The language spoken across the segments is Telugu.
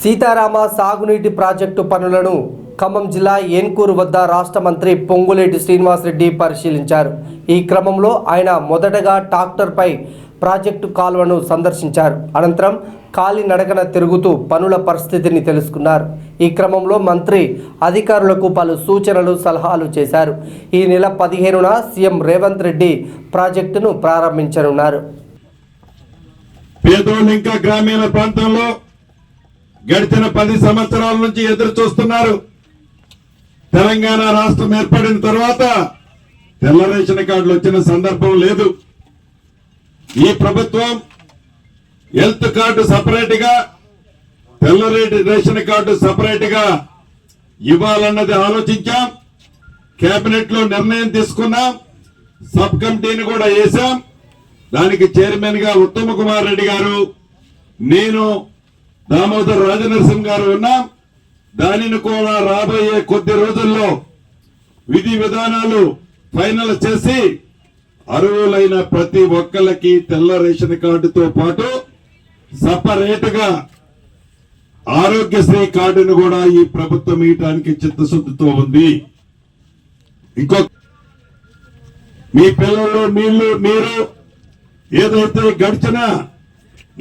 సీతారామ సాగునీటి ప్రాజెక్టు పనులను ఖమ్మం జిల్లా ఏన్కూరు వద్ద రాష్ట్ర మంత్రి పొంగులేటి శ్రీనివాసరెడ్డి పరిశీలించారు. ఈ క్రమంలో ఆయన మొదటగా ట్రాక్టర్పై ప్రాజెక్టు కాలువను సందర్శించారు. అనంతరం ఖాళీ నడకన తిరుగుతూ పనుల పరిస్థితిని తెలుసుకున్నారు. ఈ క్రమంలో మంత్రి అధికారులకు పలు సూచనలు సలహాలు చేశారు. ఈ నెల పదిహేనున సీఎం రేవంత్ రెడ్డి ప్రాజెక్టును ప్రారంభించనున్నారు. పేదోళ్ళు ఇంకా గ్రామీణ ప్రాంతంలో గడిచిన పది సంవత్సరాల నుంచి ఎదురు చూస్తున్నారు. తెలంగాణ రాష్ట్రం ఏర్పడిన తర్వాత తెల్ల రేషన్ కార్డులు వచ్చిన సందర్భం లేదు. ఈ ప్రభుత్వం హెల్త్ కార్డు సపరేట్గా తెల్ల రేషన్ కార్డు సపరేట్గా ఇవ్వాలన్నది ఆలోచించాం. కేబినెట్లో నిర్ణయం తీసుకున్నాం. సబ్ కమిటీని కూడా వేశాం. దానికి చైర్మన్గా ఉత్తమ కుమార్ రెడ్డి గారు నేను దామోదర్ రాజనరసింహ గారు ఉన్నా. దానిని కూడా రాబోయే కొద్ది రోజుల్లో విధి విధానాలు ఫైనల్ చేసి అర్హులైన ప్రతి ఒక్కళ్ళకి తెల్ల రేషన్ కార్డుతో పాటు సపరేట్గా ఆరోగ్యశ్రీ కార్డును కూడా ఈ ప్రభుత్వం ఇయటానికి చిత్తశుద్ధితో ఉంది. ఇంకో మీ పిల్లలు నీళ్ళు నీరు ఏదైతే గడిచిన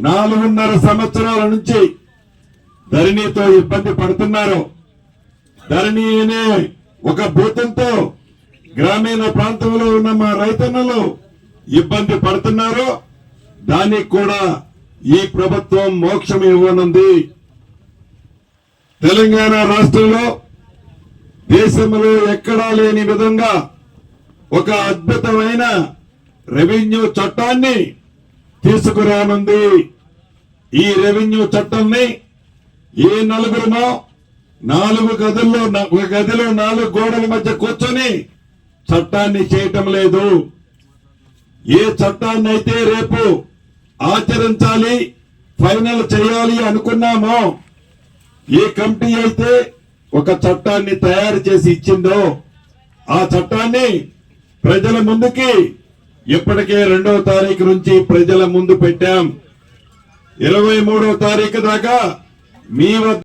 నాలుగున్నర సంవత్సరాల నుంచి ధరణితో ఇబ్బంది పడుతున్నారు. ధరణి అనే ఒక భూతంతో గ్రామీణ ప్రాంతంలో ఉన్న మా రైతన్నలు ఇబ్బంది పడుతున్నారు. దానికి కూడా ఈ ప్రభుత్వం మోక్షం ఇవ్వనుంది. తెలంగాణ రాష్ట్రంలో దేశంలో ఎక్కడా లేని విధంగా ఒక అద్భుతమైన రెవెన్యూ చట్టాన్ని తీసుకురానుంది. ఈ రెవెన్యూ చట్టాన్ని ఏ నలుగురుమో నాలుగు గదుల్లో ఒక గదిలో నాలుగు గోడల మధ్య కూర్చొని చట్టాన్ని చేయటం లేదు. ఏ చట్టాన్ని అయితే రేపు ఆచరించాలి ఫైనల్ చేయాలి అనుకున్నామో ఏ కమిటీ అయితే ఒక చట్టాన్ని తయారు చేసి ఇచ్చిందో ఆ చట్టాన్ని ప్రజల ముందుకి ఇప్పటికే రెండవ తారీఖు నుంచి ప్రజల ముందు పెట్టాం. ఇరవై మూడవ తారీఖు దాకా మీ వద్ద